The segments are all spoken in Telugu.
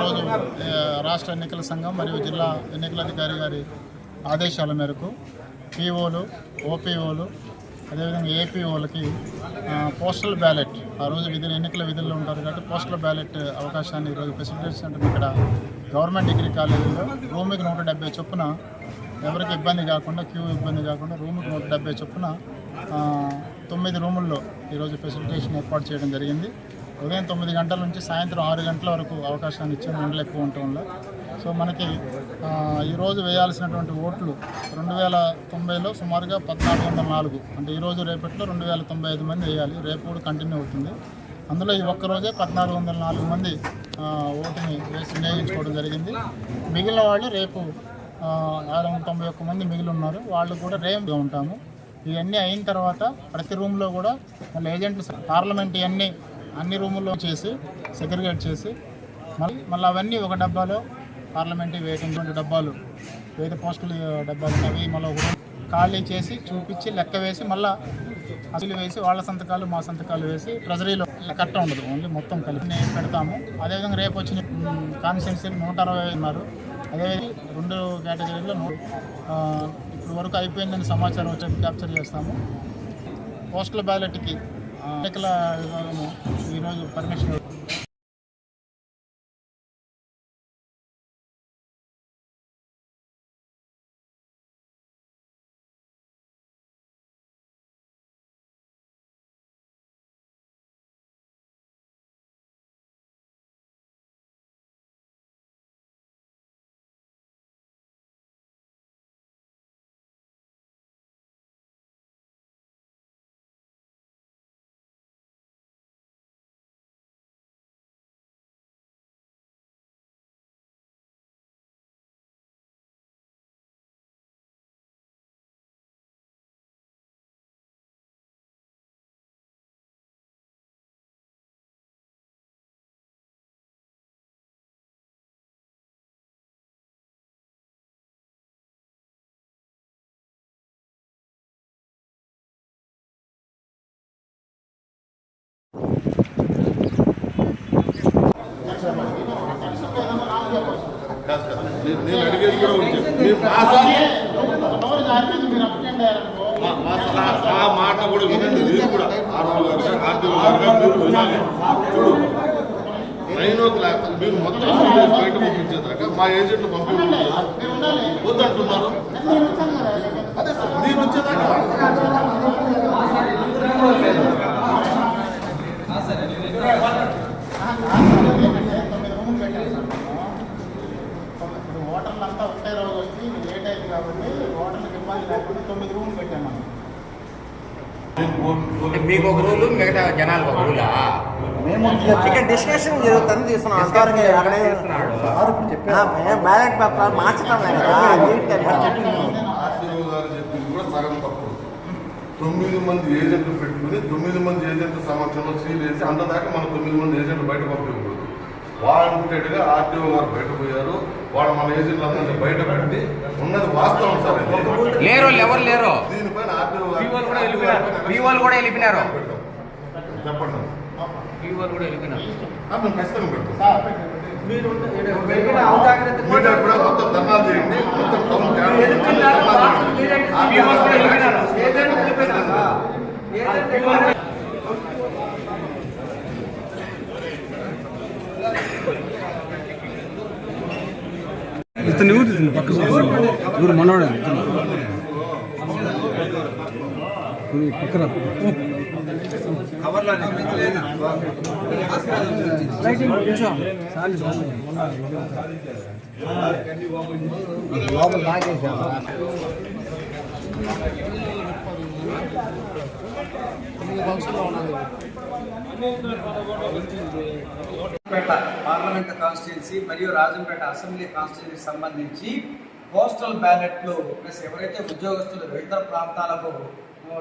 ఈరోజు రాష్ట్ర ఎన్నికల సంఘం మరియు జిల్లా ఎన్నికల అధికారి గారి ఆదేశాల మేరకు పీఓలు ఓపీఓలు అదేవిధంగా ఏపీఓలకి పోస్టల్ బ్యాలెట్ ఆ రోజు విధులు ఎన్నికల విధుల్లో ఉంటారు కాబట్టి పోస్టల్ బ్యాలెట్ అవకాశాన్ని ఈరోజు ఫెసిలిటేట్ సెంటర్ ఇక్కడ గవర్నమెంట్ డిగ్రీ కాలేజీలో రూమ్కి నూట డెబ్బై చొప్పున ఎవరికి ఇబ్బంది కాకుండా క్యూ ఇబ్బంది కాకుండా రూమ్కి నూట డెబ్బై చొప్పున తొమ్మిది రూముల్లో ఈరోజు ఫెసిలిటేషన్ ఏర్పాటు చేయడం జరిగింది. ఉదయం తొమ్మిది గంటల నుంచి సాయంత్రం ఆరు గంటల వరకు అవకాశాన్ని ఇచ్చాం ఎండలు ఎక్కువ ఉండటంలో సో మనకి ఈరోజు వేయాల్సినటువంటి ఓట్లు రెండు వేల తొంభైలో సుమారుగా పద్నాలుగు వందల నాలుగు. అంటే ఈరోజు రేపట్లో రెండు వేల తొంభై ఐదు మంది వేయాలి. రేపు కూడా కంటిన్యూ అవుతుంది. అందులో ఈ ఒక్కరోజే పద్నాలుగు వందల నాలుగు మంది ఓటుని వేసి వినియోగించుకోవడం జరిగింది. మిగిలిన వాళ్ళు రేపు ఆరు వందల తొంభై ఒక్క మంది మిగిలి ఉన్నారు. వాళ్ళు కూడా రేపుగా ఉంటాము. ఇవన్నీ అయిన తర్వాత ప్రతి రూమ్లో కూడా వాళ్ళ ఏజెంట్లు పార్లమెంట్ ఇవన్నీ అన్ని రూముల్లో చేసి సెగ్రిగేట్ చేసి మళ్ళీ మళ్ళీ అవన్నీ ఒక డబ్బాలో పార్లమెంటరీ వేయకుండా డబ్బాలు వేరే పోస్టులు డబ్బాలు అవి మళ్ళీ ఒక ఖాళీ చేసి చూపించి లెక్క వేసి మళ్ళీ అసలు వేసి వాళ్ళ సంతకాలు మా సంతకాలు వేసి ట్రెజరీలో కట్ట ఉండదు ఓన్లీ మొత్తం కలిపి నేను పెడతాము. అదేవిధంగా రేపు వచ్చిన కాన్స్టిట్యున్సీ నూట అరవై ఉన్నారు. అదేవిధంగా రెండు కేటగిరీలో ఇప్పుడు వరకు అయిపోయిందని సమాచారం వచ్చి క్యాప్చర్ చేస్తాము. పోస్టల్ బ్యాలెట్కి ఎన్నికల విభాగము పర్మిషన్ నేను- అడిగేది కూడా ఉంది ఆ మాట కూడా వినండి మీరు కూడా ఆర్ఓ గారు మీరు వినాలి నైన్ ఓ క్లాక్ మీరు మొత్తం బయట పంపించేదాకా మా ఏజెంట్లు పంపించారు వద్దంటున్నారు అదే సార్ మీరు వచ్చేదాకా తొమ్మిది రూములు పెట్టాను సార్ నేను. ఇప్పుడు ఓటర్లు అంతా ఒకటే రోజు వచ్చి లేట్ అయింది కాబట్టి ఓటర్లకు ఇబ్బంది లేకుండా తొమ్మిది రూములు పెట్టాను మనం మీకు ఒక రూలు మిగతా జనాలకు ఒక రూలా? ఇక్కడ డిస్కషన్ జరుగుతుంది తీసుకున్నాం. అంతవరకు అక్కడే బ్యాలెట్ పేపర్ మార్చడం తొమ్మిది మంది ఏజెంట్లు పెట్టుకుని తొమ్మిది మంది ఏజెంట్ల సమక్షంలో సీల్ వేసి అంతదాకా మన తొమ్మిది మంది ఏజెంట్లు బయట పంపించకూడదు. వాలంటెడ్గా ఆర్టీఓ గారు బయట పోయారు వాళ్ళు మన ఏజెంట్లు అందరినీ బయట పెట్టి ఉన్నది వాస్తవం సార్ లేరు ఎవరు లేరు? దీనిపైన ఆర్టీఓ కూడా వెళ్ళిపోయినారు. చెప్పండి. మేము ఖచ్చితంగా పెడతాం. మీటర్ కూడా మొత్తం ధర్నాలు చేయండి. మొత్తం టౌన్ క్యాన్వాస్ ఇతను ఎవరు ఎవరు మనవాడే ఇతను ఈ పక్కన లైటింగ్ కొంచెం పార్లమెంట్ కాన్స్టిట్యున్సీ మరియు రాజంపేట అసెంబ్లీ కాన్స్టిట్యున్సీకి సంబంధించి పోస్టల్ బ్యాలెట్లు ప్లస్ ఎవరైతే ఉద్యోగస్తులు ఇతర ప్రాంతాలకు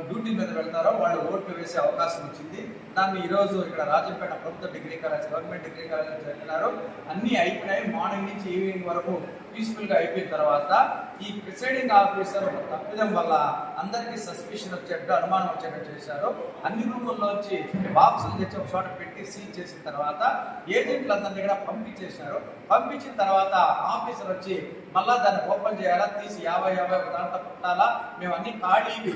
డ్యూటీ మీద వెళ్తారో వాళ్ళు ఓట్లు వేసే అవకాశం వచ్చింది. దాన్ని ఈరోజు ఇక్కడ రాజంపేట ప్రభుత్వ degree college government degree college జరిగినారు అన్నీ అయిపోయినాయి మార్నింగ్ నుంచి ఈవినింగ్ వరకు పీస్ఫుల్గా అయిపోయిన తర్వాత ఈ ప్రిసైడింగ్ ఆఫీసర్ ఒక తప్పిదం వల్ల అందరికీ సస్పెషన్ వచ్చేట్టు అనుమానం వచ్చేటట్టు చేశారు. అన్ని రూముల్లోంచి బాక్సులు తెచ్చి ఒక చోట పెట్టి సీల్ చేసిన తర్వాత ఏజెంట్లందరినీ కూడా పంపించేశారు. పంపించిన తర్వాత ఆఫీసర్ వచ్చి మళ్ళీ దాన్ని ఓపెన్ చేయాలా? తీసి యాభై యాభై ఒక దాంట్లో పుట్టాలా? మేము అన్ని ఖాళీవి.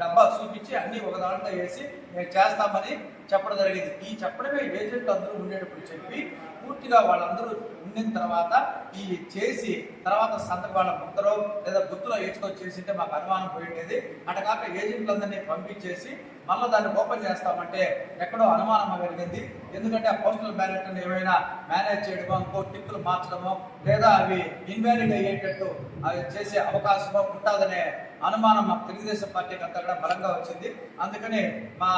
డబ్బా చూపించి అన్ని ఒక దాంట్లో వేసి మేము చేస్తామని చెప్పడం జరిగింది. ఈ చెప్పడమే ఏజెంట్లు అందరూ ఉండేటప్పుడు చెప్పి పూర్తిగా వాళ్ళందరూ ఉండిన తర్వాత ఈ చేసి తర్వాత సంతకం వాళ్ళ లేదా గుర్తులో వేసుకొని చేసింటే మాకు అనుమానం పోయిండేది అటు కాక ఏజెంట్లందరినీ పంపించేసి మళ్ళీ దాన్ని ఓపెన్ చేస్తామంటే ఎక్కడో అనుమానం కలిగింది. ఎందుకంటే ఆ పోస్టల్ బ్యాలెట్ని ఏమైనా మేనేజ్ చేయడమో ఇంకో టిప్పులు మార్చడమో లేదా అవి ఇన్వాలిడ్ అయ్యేటట్టు అవి చేసే అవకాశమో ఉంటుందనే అనుమానం మా తెలుగుదేశం పార్టీకి అంతా కూడా బలంగా వచ్చింది. అందుకని మా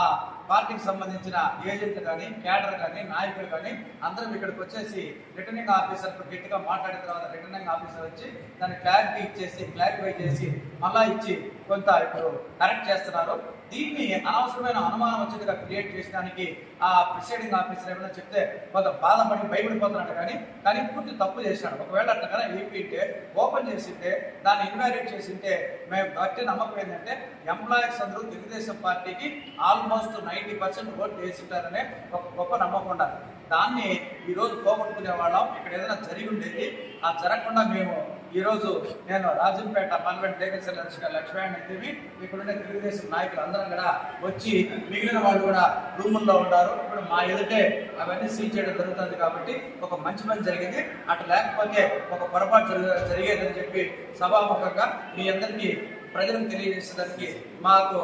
పార్టీకి సంబంధించిన ఏజెంట్లు కానీ క్యాడర్ కానీ నాయకులు కానీ అందరం ఇక్కడికి వచ్చేసి రిటర్నింగ్ ఆఫీసర్తో గట్టిగా మాట్లాడిన తర్వాత రిటర్నింగ్ ఆఫీసర్ వచ్చి దాన్ని క్లారిటీ ఇచ్చేసి క్లారిఫై చేసి మళ్ళా ఇచ్చి కొంత ఇప్పుడు కరెక్ట్ చేస్తున్నారు. దీన్ని అనవసరమైన అనుమానం వచ్చేదిగా క్రియేట్ చేసడానికి ఆ ప్రిసైడింగ్ ఆఫీసర్ ఏమైనా చెప్తే కొంత బాధపడి భయపడిపోతున్నాడు కానీ కానీ పూర్తి తప్పు చేశాడు. ఒకవేళ అట్లా కదా ఏపీంటే ఓపెన్ చేసింటే దాన్ని ఇన్వైరేట్ చేసింటే మేము గట్టి నమ్మకం ఏంటంటే ఎంప్లాయీస్ అందరూ తెలుగుదేశం పార్టీకి ఆల్మోస్ట్ నైంటీ పర్సెంట్ ఓట్లు వేసింటారనే ఒక గొప్ప నమ్మకం ఉండాలి. దాన్ని ఈరోజు పోగొట్టుకునే వాళ్ళం. ఇక్కడ ఏదైనా జరిగి ఉండేది ఆ జరగకుండా మేము ఈరోజు నేను రాజంపేట పార్లమెంట్ లేఖల లక్ష్మణ్ దేవి ఇక్కడ ఉండే తెలుగుదేశం నాయకులు అందరం కూడా వచ్చి మిగిలిన వాళ్ళు కూడా రూముల్లో ఉన్నారు. ఇప్పుడు మా ఎదుటే అవన్నీ సీల్ చేయడం జరుగుతుంది కాబట్టి ఒక మంచి పని జరిగింది. అటు లేకపోతే ఒక పొరపాటు జరిగేదని చెప్పి సభాముఖంగా మీ అందరికీ ప్రజలకు తెలియజేసేదానికి మాకు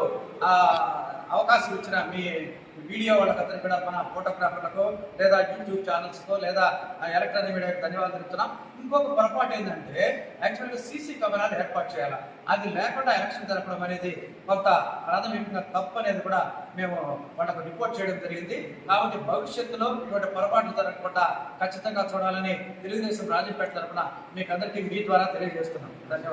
అవకాశం ఇచ్చిన మీ వీడియో వాళ్ళకి అందరికీ కూడా మన ఫోటోగ్రాఫర్లకు లేదా యూట్యూబ్ ఛానల్స్తో లేదా ఎలక్ట్రానిక్ మీడియాకి ధన్యవాదాలు తెలుపుతున్నాం. ఇంకొక పొరపాటు ఏంటంటే యాక్చువల్గా సీసీ కెమెరాలు ఏర్పాటు చేయాలి. అది లేకుండా ఎలక్షన్ జరపడం అనేది కొంత ప్రాథమికంగా తప్పు అనేది కూడా మేము వాళ్ళకు రిపోర్ట్ చేయడం జరిగింది. కాబట్టి భవిష్యత్తులో ఇటువంటి పొరపాట్లు జరగకుండా ఖచ్చితంగా చూడాలని తెలుగుదేశం రాజంపేట తరఫున మీకు అందరికీ మీ ద్వారా తెలియజేస్తున్నాం. ధన్యవాదాలు.